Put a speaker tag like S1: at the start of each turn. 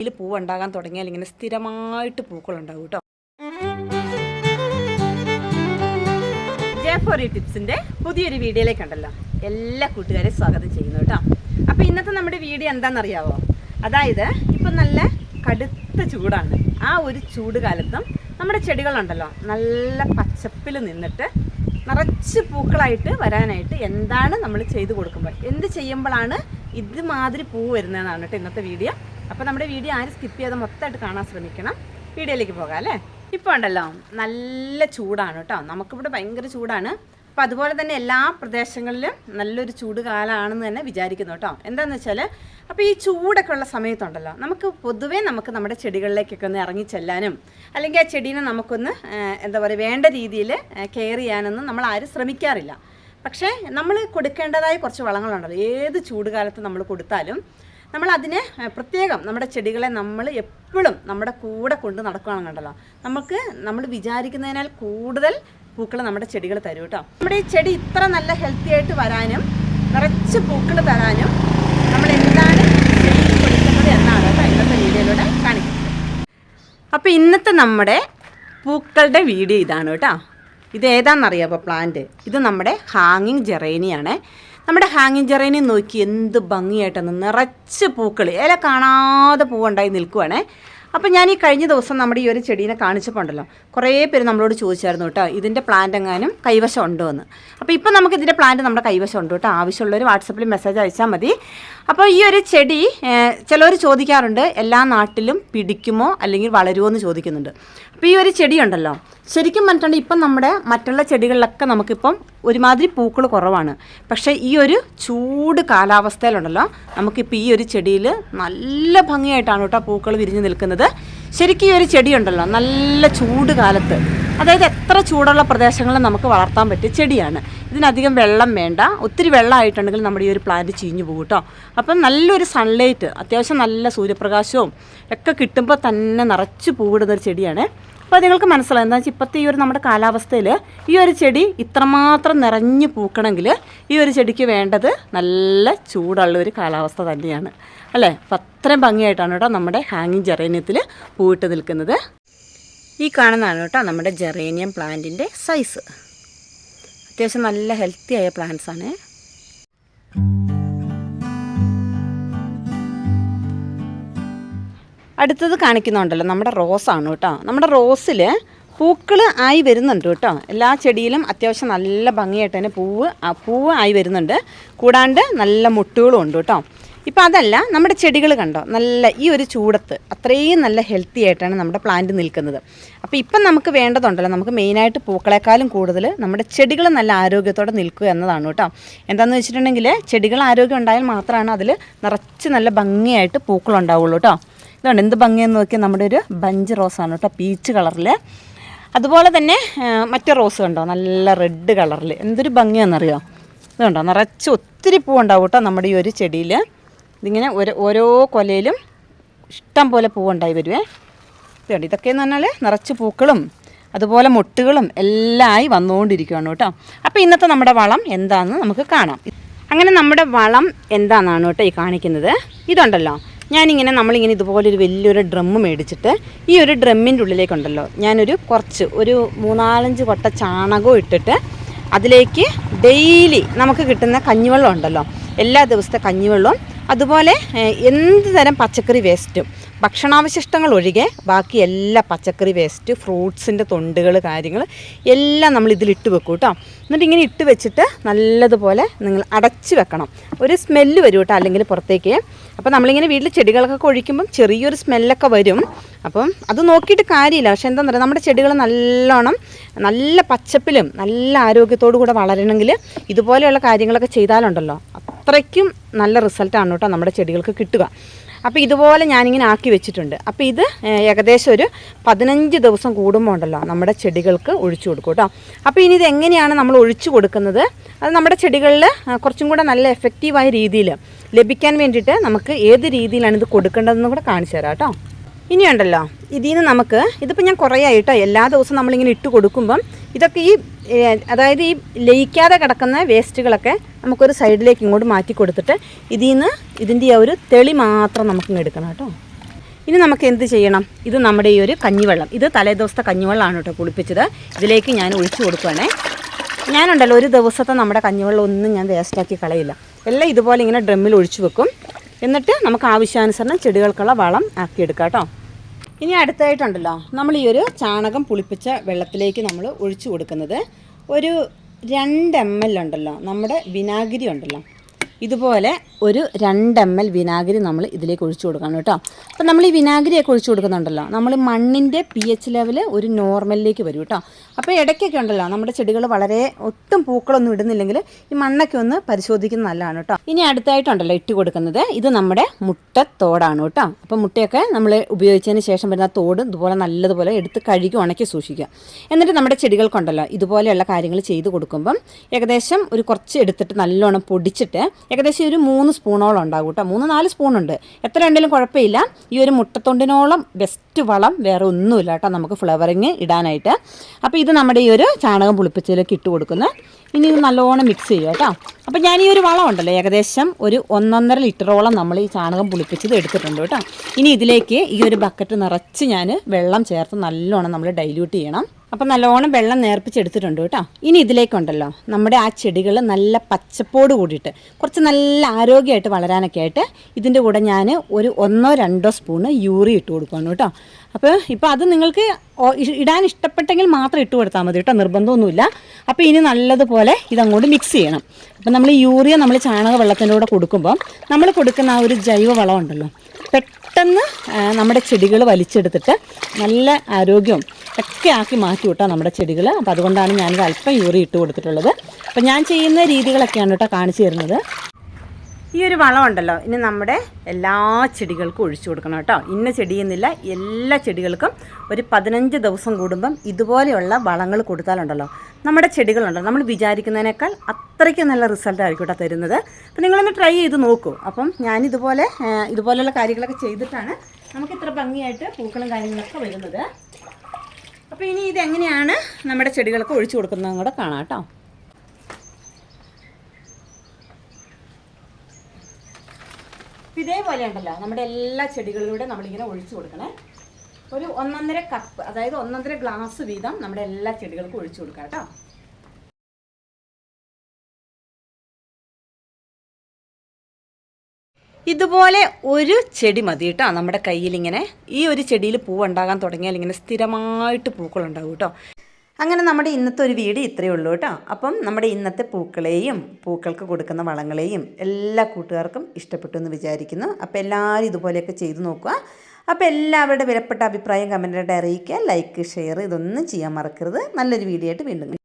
S1: ഇതിൽ പൂവുണ്ടാകാൻ തുടങ്ങിയാൽ ഇങ്ങനെ സ്ഥിരമായിട്ട് പൂക്കളുണ്ടാവും കേട്ടോ. ഈ ടിപ്സിന്റെ പുതിയൊരു വീഡിയോയിലേക്ക് ഉണ്ടല്ലോ. എല്ലാ കൂട്ടുകാരെയും സ്വാഗതം ചെയ്യുന്നു കേട്ടോ. അപ്പോൾ ഇന്നത്തെ നമ്മുടെ വീഡിയോ എന്താണെന്നറിയാവോ? അതായത് ഇപ്പം നല്ല കടുത്ത ചൂടാണ്. ആ ഒരു ചൂട് കാലത്തും നമ്മുടെ ചെടികളുണ്ടല്ലോ നല്ല പച്ചപ്പിൽ നിന്നിട്ട് നിറച്ച് പൂക്കളായിട്ട് വരാനായിട്ട് എന്താണ് നമ്മൾ ചെയ്തു കൊടുക്കുമ്പോൾ? എന്ത് ചെയ്യുമ്പോഴാണ് ഇതുമാതിരി പൂ വരുന്നതെന്നാണ് കേട്ടോ ഇന്നത്തെ വീഡിയോ. അപ്പോൾ നമ്മുടെ വീഡിയോ ആരും സ്കിപ്പ് ചെയ്യാതെ മൊത്തമായിട്ട് കാണാൻ ശ്രമിക്കണം. വീഡിയോയിലേക്ക് പോകാം അല്ലേ? ഇപ്പോൾ ഉണ്ടല്ലോ നല്ല ചൂടാണ് കേട്ടോ. നമുക്കിവിടെ ഭയങ്കര ചൂടാണ്. അപ്പോൾ അതുപോലെ തന്നെ എല്ലാ പ്രദേശങ്ങളിലും നല്ലൊരു ചൂട് കാലമാണെന്ന് തന്നെ വിചാരിക്കുന്നു കേട്ടോ. എന്താണെന്ന് വെച്ചാൽ അപ്പോൾ ഈ ചൂടൊക്കെ ഉള്ള സമയത്തുണ്ടല്ലോ നമുക്ക് പൊതുവേ നമുക്ക് നമ്മുടെ ചെടികളിലേക്കൊക്കെ ഒന്ന് ഇറങ്ങി ചെല്ലാനും അല്ലെങ്കിൽ ആ ചെടീനെ നമുക്കൊന്ന് എന്താ പറയുക വേണ്ട രീതിയിൽ കെയർ ചെയ്യാനൊന്നും നമ്മൾ ആരും ശ്രമിക്കാറില്ല. പക്ഷേ നമ്മൾ കൊടുക്കേണ്ടതായ കുറച്ച് വളങ്ങളുണ്ടല്ലോ. ഏത് ചൂട് കാലത്ത് നമ്മൾ കൊടുത്താലും നമ്മൾ അതിനെ പ്രത്യേകം നമ്മുടെ ചെടികളെ നമ്മൾ എപ്പോഴും നമ്മുടെ കൂടെ കൊണ്ട് കണ്ടല്ലോ. നമുക്ക് നമ്മൾ വിചാരിക്കുന്നതിനാൽ കൂടുതൽ പൂക്കൾ നമ്മുടെ ചെടികൾ തരും കേട്ടോ. നമ്മുടെ ഈ ചെടി ഇത്ര നല്ല ഹെൽത്തി ആയിട്ട് വരാനും നിറച്ച് പൂക്കൾ തരാനും നമ്മൾ എന്താണ് കൊടുക്കുന്നത് എന്നാണ് കേട്ടോ ഇന്നത്തെ വീഡിയോയിലൂടെ കാണിക്കുന്നത്. അപ്പോൾ ഇന്നത്തെ നമ്മുടെ പൂക്കളുടെ വീഡിയോ ഇതാണ് കേട്ടോ. ഇത് ഏതാണെന്നറിയാമോ പ്ലാന്റ്? ഇത് നമ്മുടെ ഹാങ്ങിങ് ജെറേനിയാണ്. നമ്മുടെ ഹാങ്ങിങ് ജെറേനി നോക്കി എന്ത് ഭംഗിയായിട്ടെന്ന് നിറച്ച് പൂക്കൾ ഇല കാണാതെ പൂവുണ്ടായി നിൽക്കുവാണേ. അപ്പം ഞാൻ ഈ കഴിഞ്ഞ ദിവസം നമ്മുടെ ഈ ഒരു ചെടീനെ കാണിച്ചപ്പോണ്ടല്ലോ. കുറേ പേര് നമ്മളോട് ചോദിച്ചായിരുന്നു കേട്ടോ ഇതിന്റെ പ്ലാന്റ് എങ്ങാനും കൈവശം ഉണ്ടോ എന്ന് അപ്പോൾ ഇപ്പം നമുക്ക് ഇതിന്റെ പ്ലാന്റ് നമ്മുടെ കൈവശം ഉണ്ട് കേട്ടോ. ആവശ്യമുള്ളവർ വാട്സപ്പിൽ മെസ്സേജ് അയച്ചാൽ മതി. അപ്പോൾ ഈ ഒരു ചെടി ചിലവർ ചോദിക്കാറുണ്ട് എല്ലാ നാട്ടിലും പിടിക്കുമോ അല്ലെങ്കിൽ വളരുമോ എന്ന് ചോദിക്കുന്നുണ്ട്. അപ്പോൾ ഈ ഒരു ചെടി ഉണ്ടല്ലോ ശരിക്കും പറഞ്ഞിട്ടുണ്ടെങ്കിൽ ഇപ്പം നമ്മുടെ മറ്റുള്ള ചെടികളിലൊക്കെ നമുക്കിപ്പം ഒരുമാതിരി പൂക്കൾ കുറവാണ്. പക്ഷേ ഈ ഒരു ചൂട് കാലാവസ്ഥയിലുണ്ടല്ലോ നമുക്കിപ്പോൾ ഈ ഒരു ചെടിയിൽ നല്ല ഭംഗിയായിട്ടാണ് കേട്ടോ പൂക്കൾ വിരിഞ്ഞു നിൽക്കുന്നത്. ശരിക്കും ഈ ഒരു ചെടിയുണ്ടല്ലോ നല്ല ചൂട് കാലത്ത് അതായത് എത്ര ചൂടുള്ള പ്രദേശങ്ങളിൽ നമുക്ക് വളർത്താൻ പറ്റിയ ചെടിയാണ്. ഇതിനധികം വെള്ളം വേണ്ട. ഒത്തിരി വെള്ളമായിട്ടുണ്ടെങ്കിൽ നമ്മുടെ ഈ ഒരു പ്ലാന്റ് ചീഞ്ഞു പോകും കേട്ടോ അപ്പം നല്ലൊരു സൺലൈറ്റ് അത്യാവശ്യം നല്ല സൂര്യപ്രകാശവും ഒക്കെ കിട്ടുമ്പോൾ തന്നെ നിറച്ച് പൂവിടുന്ന ഒരു ചെടിയാണ്. അപ്പോൾ നിങ്ങൾക്ക് മനസ്സിലാവും. എന്താ വെച്ചാൽ ഇപ്പോഴത്തെ ഈ ഒരു നമ്മുടെ കാലാവസ്ഥയിൽ ഈ ഒരു ചെടി ഇത്രമാത്രം നിറഞ്ഞു പൂക്കണമെങ്കിൽ ഈ ഒരു ചെടിക്ക് വേണ്ടത് നല്ല ചൂടുള്ള ഒരു കാലാവസ്ഥ തന്നെയാണ്. അല്ലേ? അപ്പം അത്രയും ഭംഗിയായിട്ടാണ് കേട്ടോ നമ്മുടെ ഹാങ്ങിങ് ജെറേനിയത്തിൽ പൂവിട്ട് നിൽക്കുന്നത്. ഈ കാണുന്നതാണ് കേട്ടോ നമ്മുടെ ജെറേനിയം പ്ലാന്റിന്റെ സൈസ് അത്യാവശ്യം നല്ല ഹെൽത്തി ആയ പ്ലാന്റ്സ് ആണ്. അടുത്തത് കാണിക്കുന്നുണ്ടല്ലോ നമ്മുടെ റോസാണ് കേട്ടോ. നമ്മുടെ റോസിൽ പൂക്കൾ ആയി വരുന്നുണ്ട് കേട്ടോ. എല്ലാ ചെടിയിലും അത്യാവശ്യം നല്ല ഭംഗിയായിട്ട് തന്നെ പൂവ് പൂവ് ആയി വരുന്നുണ്ട്. കൂടാണ്ട് നല്ല മുട്ടുകളും ഉണ്ട് കേട്ടോ. ഇപ്പം അതല്ല നമ്മുടെ ചെടികൾ കണ്ടോ? നല്ല ഈ ഒരു ചൂടത്ത് അത്രയും നല്ല ഹെൽത്തി ആയിട്ടാണ് നമ്മുടെ പ്ലാന്റ് നിൽക്കുന്നത്. അപ്പോൾ ഇപ്പം നമുക്ക് വേണ്ടതുണ്ടല്ലോ നമുക്ക് മെയിനായിട്ട് പൂക്കളെക്കാളും കൂടുതൽ നമ്മുടെ ചെടികൾ നല്ല ആരോഗ്യത്തോടെ നിൽക്കുക എന്നതാണ് കേട്ടോ. എന്താണെന്ന് വെച്ചിട്ടുണ്ടെങ്കിൽ ചെടികൾ ആരോഗ്യം ഉണ്ടായാൽ മാത്രമാണ് അതിൽ നിറച്ച് നല്ല ഭംഗിയായിട്ട് പൂക്കളുണ്ടാവുള്ളൂ കേട്ടോ. ഇതുകൊണ്ട് എന്ത് ഭംഗിയെന്ന് നോക്കിയാൽ നമ്മുടെ ഒരു ബഞ്ച് റോസാണ് കേട്ടോ പീച്ച് കളറിൽ അതുപോലെ തന്നെ മറ്റേ റോസ് കണ്ടോ? നല്ല റെഡ് കളറിൽ എന്തൊരു ഭംഗിയാണെന്നറിയോ ഇതുണ്ടോ? നിറച്ച് ഒത്തിരി പൂവുണ്ടാവും കേട്ടോ നമ്മുടെ ഈ ഒരു ചെടിയിൽ ഇതിങ്ങനെ ഓരോ ഓരോ കൊലയിലും ഇഷ്ടം പോലെ പൂവുണ്ടായി വരുവേ. ഇതുണ്ട്. ഇതൊക്കെയെന്ന് പറഞ്ഞാൽ നിറച്ച് പൂക്കളും അതുപോലെ മൊട്ടുകളും എല്ലാം ആയി വന്നുകൊണ്ടിരിക്കുകയാണ് കേട്ടോ. അപ്പോൾ ഇന്നത്തെ നമ്മുടെ വളം എന്താണെന്ന് നമുക്ക് കാണാം. അങ്ങനെ നമ്മുടെ വളം എന്താണെന്നാണ് കേട്ടോ ഈ കാണിക്കുന്നത്. ഇതുണ്ടല്ലോ. ഞാനിങ്ങനെ നമ്മളിങ്ങനെ ഇതുപോലൊരു വലിയൊരു ഡ്രമ്മ് മേടിച്ചിട്ട് ഈ ഒരു ഡ്രമ്മിന്റെ ഉള്ളിലേക്കുണ്ടല്ലോ. ഞാനൊരു കുറച്ച് ഒരു മൂന്നാലഞ്ച് കൊട്ട ചാണകവും ഇട്ടിട്ട് അതിലേക്ക് ഡെയിലി നമുക്ക് കിട്ടുന്ന കഞ്ഞിവെള്ളം ഉണ്ടല്ലോ. എല്ലാ ദിവസത്തെ കഞ്ഞിവെള്ളവും അതുപോലെ എന്ത് തരം പച്ചക്കറി വേസ്റ്റും. ഭക്ഷണാവശിഷ്ടങ്ങൾ ഒഴികെ ബാക്കി എല്ലാ പച്ചക്കറി വേസ്റ്റ് ഫ്രൂട്ട്സിന്റെ തൊണ്ടുകൾ കാര്യങ്ങൾ എല്ലാം നമ്മൾ ഇതിലിട്ട് വെക്കും കേട്ടോ. എന്നിട്ട് ഇങ്ങനെ ഇട്ട് വെച്ചിട്ട് നല്ലതുപോലെ നിങ്ങൾ അടച്ച് വെക്കണം. ഒരു സ്മെല്ല് വരും കേട്ടോ അല്ലെങ്കിൽ പുറത്തേക്ക്. അപ്പോൾ നമ്മളിങ്ങനെ വീട്ടിൽ ചെടികളൊക്കെ ഒഴിക്കുമ്പം ചെറിയൊരു സ്മെല്ലൊക്കെ വരും. അപ്പം അത് നോക്കിയിട്ട് കാര്യമില്ല. പക്ഷെ എന്താണെന്ന് പറയുക നമ്മുടെ ചെടികൾ നല്ലോണം നല്ല പച്ചപ്പിലും നല്ല ആരോഗ്യത്തോടു കൂടെ വളരണമെങ്കിൽ ഇതുപോലെയുള്ള കാര്യങ്ങളൊക്കെ ചെയ്താലുണ്ടല്ലോ. അത്രയ്ക്കും നല്ല റിസൾട്ടാണ് കേട്ടോ നമ്മുടെ ചെടികൾക്ക് കിട്ടുക. അപ്പോൾ ഇതുപോലെ ഞാനിങ്ങനെ ആക്കി വെച്ചിട്ടുണ്ട്. അപ്പോൾ ഇത് ഏകദേശം ഒരു പതിനഞ്ച് ദിവസം കൂടുമ്പോൾ ഉണ്ടല്ലോ നമ്മുടെ ചെടികൾക്ക് ഒഴിച്ചു കൊടുക്കും കേട്ടോ. അപ്പോൾ ഇനി ഇത് എങ്ങനെയാണ് നമ്മൾ ഒഴിച്ചു കൊടുക്കുന്നത്? അത് നമ്മുടെ ചെടികളിൽ കുറച്ചും കൂടെ നല്ല എഫക്റ്റീവായ രീതിയിൽ ലഭിക്കാൻ വേണ്ടിയിട്ട് നമുക്ക് ഏത് രീതിയിലാണ് ഇത് കൊടുക്കേണ്ടതെന്ന് കൂടെ കാണിച്ചു തരാം കേട്ടോ. ഇനിയുണ്ടല്ലോ ഇതിൽ നിന്ന് നമുക്ക് ഇതിപ്പോൾ ഞാൻ കുറേ ആയിട്ടോ എല്ലാ ദിവസവും നമ്മളിങ്ങനെ ഇട്ട് കൊടുക്കുമ്പം ഇതൊക്കെ ഈ അതായത് ഈ ലയിക്കാതെ കിടക്കുന്ന വേസ്റ്റുകളൊക്കെ നമുക്കൊരു സൈഡിലേക്ക് ഇങ്ങോട്ട് മാറ്റി കൊടുത്തിട്ട് ഇതിൽ നിന്ന് ഇതിന്റെ ആ ഒരു തെളി മാത്രം നമുക്കിങ്ങ് എടുക്കണം കേട്ടോ. ഇനി നമുക്ക് എന്ത് ചെയ്യണം? ഇത് നമ്മുടെ ഈ ഒരു കഞ്ഞിവെള്ളം. ഇത് തലേദിവസത്തെ കഞ്ഞിവെള്ളമാണ് കേട്ടോ കുളിപ്പിച്ചത്. ഇതിലേക്ക് ഞാൻ ഒഴിച്ചു കൊടുക്കുകയാണേ ഞാനുണ്ടല്ലോ ഒരു ദിവസത്തെ നമ്മുടെ കഞ്ഞിവെള്ളം ഒന്നും ഞാൻ വേസ്റ്റാക്കി കളയില്ല. എല്ലാം ഇതുപോലെ ഇങ്ങനെ ഡ്രമ്മിൽ ഒഴിച്ചു വെക്കും. എന്നിട്ട് നമുക്ക് ആവശ്യാനുസരണം ചെടികൾക്കുള്ള വളം ആക്കിയെടുക്കാം കേട്ടോ. ഇനി അടുത്തായിട്ടുണ്ടല്ലോ നമ്മൾ ഈ ഒരു ചാണകം പുളിപ്പിച്ച വെള്ളത്തിലേക്ക് നമ്മൾ ഒഴിച്ചു കൊടുക്കുന്നത്. ഒരു രണ്ട് എം എൽ ഉണ്ടല്ലോ. നമ്മുടെ വിനാഗിരി ഉണ്ടല്ലോ. ഇതുപോലെ ഒരു രണ്ട് എം എൽ വിനാഗിരി നമ്മൾ ഇതിലേക്ക് ഒഴിച്ചു കൊടുക്കണം കേട്ടോ. അപ്പം നമ്മൾ ഈ വിനാഗിരിയൊക്കെ ഒഴിച്ചു കൊടുക്കുന്നുണ്ടല്ലോ. നമ്മൾ മണ്ണിന്റെ പി എച്ച് ലെവൽ ഒരു നോർമലിലേക്ക് വരും കേട്ടോ. അപ്പോൾ ഇടയ്ക്കൊക്കെ ഉണ്ടല്ലോ നമ്മുടെ ചെടികൾ വളരെ ഒട്ടും പൂക്കളൊന്നും ഇടുന്നില്ലെങ്കിൽ ഈ മണ്ണൊക്കെ ഒന്ന് പരിശോധിക്കുന്നത് നല്ലതാണ് കേട്ടോ. ഇനി അടുത്തായിട്ടുണ്ടല്ലോ ഇട്ട് കൊടുക്കുന്നത്. ഇത് നമ്മുടെ മുട്ടത്തോടാണ് കേട്ടോ. അപ്പം മുട്ടയൊക്കെ നമ്മൾ ഉപയോഗിച്ചതിന് ശേഷം വരുന്ന തോട് ഇതുപോലെ നല്ലതുപോലെ എടുത്ത് കഴുകി ഉണക്കി സൂക്ഷിക്കുക. എന്നിട്ട് നമ്മുടെ ചെടികൾക്കുണ്ടല്ലോ ഇതുപോലെയുള്ള കാര്യങ്ങൾ ചെയ്ത് കൊടുക്കുമ്പം ഏകദേശം ഒരു കുറച്ച് എടുത്തിട്ട് നല്ലോണം പൊടിച്ചിട്ട് ഏകദേശം ഒരു മൂന്ന് സ്പൂണോളം ഉണ്ടാകും കേട്ടോ. മൂന്ന് നാല് സ്പൂണുണ്ട്. എത്ര ഉണ്ടെങ്കിലും കുഴപ്പമില്ല. ഈ ഒരു മുട്ടത്തൊണ്ടിനോളം ബെസ്റ്റ് വളം വേറെ ഒന്നുമില്ല കേട്ടോ നമുക്ക് ഫ്ലവറിങ് ഇടാനായിട്ട്. അപ്പോൾ ഇത് നമ്മുടെ ഈ ഒരു ചാണകം പുളിപ്പിച്ചതിലേക്ക് ഇട്ട് കൊടുക്കുന്നത് ഇനി ഇത് നല്ലോണം മിക്സ് ചെയ്യുക കേട്ടോ. അപ്പോൾ ഞാൻ ഈ ഒരു വളം ഉണ്ടല്ലോ ഏകദേശം ഒരു ഒന്നൊന്നര ലിറ്ററോളം നമ്മൾ ഈ ചാണകം പുളിപ്പിച്ചത് എടുത്തിട്ടുണ്ട് കേട്ടോ. ഇനി ഇതിലേക്ക് ഈ ഒരു ബക്കറ്റ് നിറച്ച് ഞാൻ വെള്ളം ചേർത്ത് നല്ലോണം നമ്മൾ ഡൈല്യൂട്ട് ചെയ്യണം. അപ്പം നല്ലോണം വെള്ളം നേർപ്പിച്ചെടുത്തിട്ടുണ്ട് കേട്ടോ. ഇനി ഇതിലേക്കുണ്ടല്ലോ. നമ്മുടെ ആ ചെടികൾ നല്ല പച്ചപ്പോട് കൂടിയിട്ട് കുറച്ച് നല്ല ആരോഗ്യമായിട്ട് വളരാനൊക്കെ ആയിട്ട് ഇതിന്റെ കൂടെ ഞാൻ ഒരു ഒന്നോ രണ്ടോ സ്പൂണ് യൂറി ഇട്ട് കൊടുക്കുകയാണ് കേട്ടോ. അപ്പോൾ ഇപ്പോൾ അത് നിങ്ങൾക്ക് ഇടാൻ ഇഷ്ടപ്പെട്ടെങ്കിൽ മാത്രം ഇട്ട് കൊടുത്താൽ മതി കേട്ടോ. നിർബന്ധമൊന്നുമില്ല. അപ്പോൾ ഇനി നല്ലതുപോലെ ഇതങ്ങോട്ട് മിക്സ് ചെയ്യണം. അപ്പം നമ്മൾ യൂറിയ നമ്മൾ ചാണക വെള്ളത്തിന്റെ കൂടെ കൊടുക്കുമ്പോൾ നമ്മൾ കൊടുക്കുന്ന ആ ഒരു ജൈവ വളം ഉണ്ടല്ലോ പെട്ടെന്ന് നമ്മുടെ ചെടികൾ വലിച്ചെടുത്തിട്ട് നല്ല ആരോഗ്യവും ഒക്കെ ആക്കി മാറ്റി വിട്ടാൽ നമ്മുടെ ചെടികൾ അപ്പോൾ അതുകൊണ്ടാണ് ഞാനിത് അല്പം യൂറി ഇട്ട് കൊടുത്തിട്ടുള്ളത്. അപ്പോൾ ഞാൻ ചെയ്യുന്ന രീതികളൊക്കെയാണ് കേട്ടോ കാണിച്ചു തരുന്നത്. ഈ ഒരു വളം ഉണ്ടല്ലോ ഇനി നമ്മുടെ എല്ലാ ചെടികൾക്കും ഒഴിച്ചു കൊടുക്കണം കേട്ടോ. ഇന്ന ചെടിയെന്നില്ല എല്ലാ ചെടികൾക്കും ഒരു പതിനഞ്ച് ദിവസം കൂടുമ്പം ഇതുപോലെയുള്ള വളങ്ങൾ കൊടുത്താലുണ്ടല്ലോ. നമ്മുടെ ചെടികളുണ്ടല്ലോ. നമ്മൾ വിചാരിക്കുന്നതിനേക്കാൾ അത്രയ്ക്ക് നല്ല റിസൾട്ട് ആയിരിക്കും കേട്ടോ തരുന്നത്. അപ്പം നിങ്ങളൊന്ന് ട്രൈ ചെയ്ത് നോക്കൂ. അപ്പം ഞാനിതുപോലെ ഇതുപോലെയുള്ള കാര്യങ്ങളൊക്കെ ചെയ്തിട്ടാണ് നമുക്ക് ഇത്ര ഭംഗിയായിട്ട് പൂക്കളും കാര്യങ്ങളൊക്കെ വരുന്നത്. അപ്പോൾ ഇനി ഇതെങ്ങനെയാണ് നമ്മുടെ ചെടികൾക്ക് ഒഴിച്ചു കൊടുക്കുന്നതും കൂടെ കാണാം കേട്ടോ. ഇപ്പം ഇതേപോലെ ഉണ്ടല്ലോ നമ്മുടെ എല്ലാ ചെടികളിലൂടെ നമ്മളിങ്ങനെ ഒഴിച്ചു കൊടുക്കണേ. ഒരു ഒന്നൊന്നര കപ്പ് അതായത് ഒന്നൊന്നര ഗ്ലാസ് വീതം നമ്മുടെ എല്ലാ ചെടികൾക്കും ഒഴിച്ചു കൊടുക്കാം കേട്ടോ. ഇതുപോലെ ഒരു ചെടി മതി കേട്ടോ നമ്മുടെ കയ്യിൽ ഇങ്ങനെ ഈ ഒരു ചെടിയിൽ പൂവുണ്ടാകാൻ തുടങ്ങിയാൽ ഇങ്ങനെ സ്ഥിരമായിട്ട് പൂക്കളുണ്ടാകും കേട്ടോ. അങ്ങനെ നമ്മുടെ ഇന്നത്തെ ഒരു വീട് ഇത്രയേ ഉള്ളൂ കേട്ടോ. അപ്പം നമ്മുടെ ഇന്നത്തെ പൂക്കളെയും പൂക്കൾക്ക് കൊടുക്കുന്ന വളങ്ങളെയും എല്ലാ കൂട്ടുകാർക്കും ഇഷ്ടപ്പെട്ടു എന്ന് വിചാരിക്കുന്നു. അപ്പോൾ എല്ലാവരും ഇതുപോലെയൊക്കെ ചെയ്തു നോക്കുക. അപ്പോൾ എല്ലാവരുടെ വിലപ്പെട്ട അഭിപ്രായം കമന്റായിട്ട് അറിയിക്കുക. ലൈക്ക് ഷെയർ ഇതൊന്നും ചെയ്യാൻ മറക്കരുത്. നല്ലൊരു വീഡിയോ ആയിട്ട് വീണ്ടും